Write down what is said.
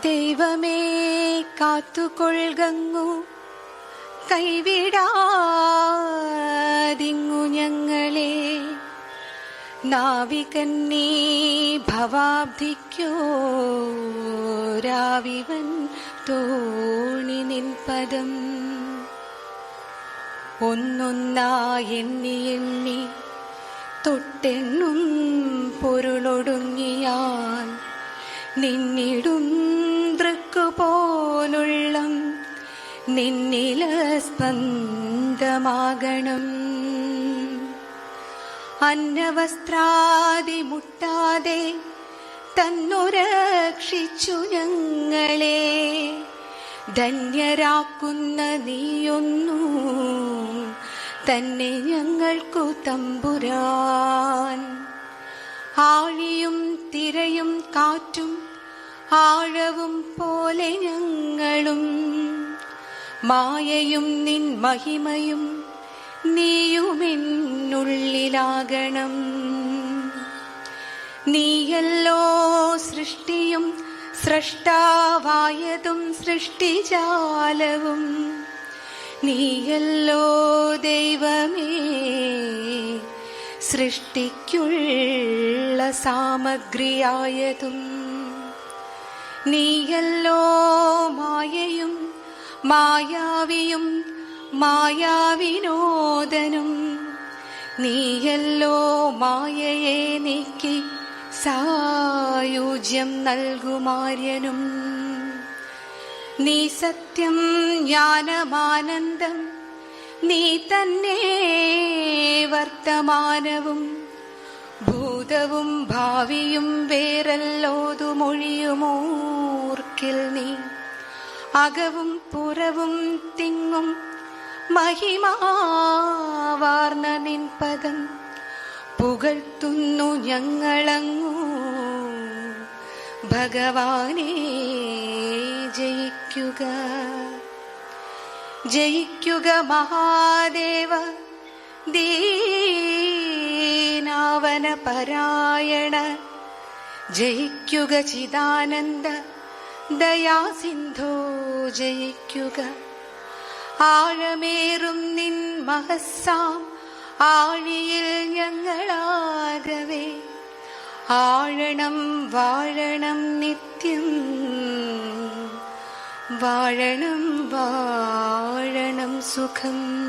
ദൈവമേ കാത്തുകൊള്ളു കൈവിടാതിങ്ങു ഞങ്ങളെ. നാവികന്നീ ഭവാബ്ധിക്കോരാവിവൻ തോണി നിൻ പദം ഒന്നൊന്നായി എണ്ണി എണ്ണി തൊട്ടെണ്ണും പൊരുളൊടുങ്ങിയാൽ നിന്നിടും ദൃക്കുപോലുള്ളം നിന്നില സ്പന്ദമാകണം. അന്നവസ്ത്രാദി മുട്ടാതെ തന്നുരക്ഷിച്ചു ഞങ്ങളെ. ധന്യരാക്കുന്ന നീയൊന്നു തന്നെ ഞങ്ങൾക്കു തമ്പുരാൻ. ആഴിയും തിരയും കാറ്റും ആഴവും പോലെ ഞങ്ങളും മായയും നിൻ മഹിമയും നീയുമെന്നുള്ളിലാകണം. നീയല്ലോ സൃഷ്ടിയും സൃഷ്ടാവായതും സൃഷ്ടിജാലവും. നീയല്ലോ ദൈവമേ സൃഷ്ടിക്കുള്ള സാമഗ്രിയായതും നീയല്ലോ മായയും മായാവിയും മായാവിനോദനും. നീയല്ലോ മായയെ നീക്കി സായുജ്യം നൽകുമാര്യനും. നീ സത്യം ജ്ഞാനമാനന്ദം നീ തന്നെ വർത്തമാനവും. ഭൂതവും ഭാവിയും വേറല്ലോതുമൊഴിയുമോർക്കിൽ നീ. അകവും പുറവും തിങ്ങും മഹിമാവാർന്ന നിൻ പദം പുകഴ്ത്തുന്നു ഞങ്ങളങ്ങൂ. ഭഗവാനെ ജയിക്കുക. ജയിക്കുക മഹാദേവ ദീനാവന പരായണ. ജയിക്കുക ചിദാനന്ദ. ദയാസിന്ധോ ജയിക്കുക. ആഴമേറും നിൻ മഹസ്സാം. ആഴിയിൽ ഞങ്ങളാകവേ. ആഴണം വാഴണം നിത്യം. വാഴണം വാഴണം സുഖം.